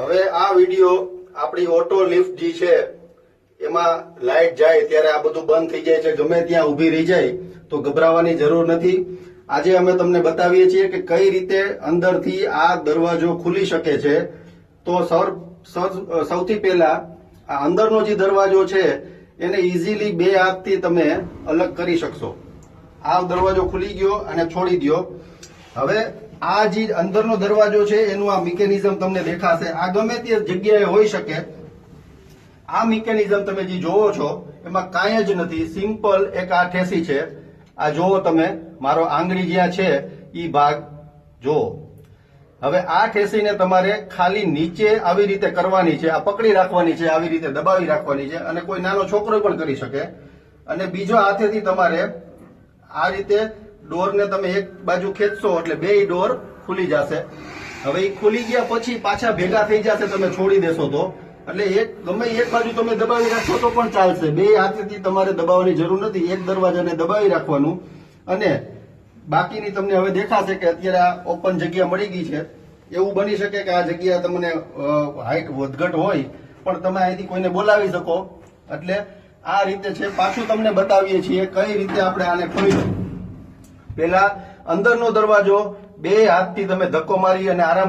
હવે આ વીડિયો આપણી ઓટો લિફ્ટ જે છે, એમાં લાઇટ જાય ત્યારે આ બધું બંધ થઈ જાય છે. ગમે ત્યાં ઊભી રહી જાય તો ગભરાવાની જરૂર નથી. આજે અમે તમને બતાવીએ છીએ કે કઈ રીતે અંદરથી આ દરવાજો ખુલી શકે છે. તો સૌથી પહેલા આ અંદરનો જે દરવાજો છે, એને ઇઝીલી બે હાથથી તમે અલગ કરી શકશો. આ દરવાજો ખુલી ગયો અને છોડી દ્યો. હવે આ જે અંદરનો દરવાજો છે, એનું આ મિકેનિઝમ તમને દેખાશે. આ ગમે તે જગ્યાએ હોઈ શકે. આ મિકેનિઝમ તમે જે જોવો છો, એમાં કાંઈ જ નથી. સિમ્પલ એક આ ઠેસી છે. આ જોવો તમે, મારો આંગળી જ્યાં છે એ ભાગ જોવો હવે આ ઠેસીને તમારે ખાલી નીચે આવી રીતે કરવાની છે, આ પકડી રાખવાની છે, આવી રીતે દબાવી રાખવાની છે, અને કોઈ નાનો છોકરો પણ કરી શકે. અને બીજો હાથેથી તમારે આ રીતે ડોરને તમે એક બાજુ ખેંચશો એટલે બે ડોર ખુલી જશે. હવે એ ખુલી ગયા પછી પાછા ભેગા થઈ જશે, તમે છોડી દેશો તો. એટલે એક, ગમે એક બાજુ તમે દબાવી રાખશો તો પણ ચાલશે. બે હાથેથી તમારે દબાવવાની જરૂર નથી, એક દરવાજાને દબાવી રાખવાનું. અને બાકીની તમને હવે દેખાશે કે અત્યારે આ ઓપન જગ્યા મળી ગઈ છે. એવું બની શકે કે આ જગ્યા તમને હાઈટ વધઘટ હોય, પણ તમે અહીંથી કોઈને બોલાવી શકો. એટલે આ રીતે છે, પાછું તમને બતાવીએ છીએ કઈ રીતે આપણે આને ખોલી પેલા અંદરનો દરવાજો બે હાથથી તમે ધક્કો મારી અને આરામથી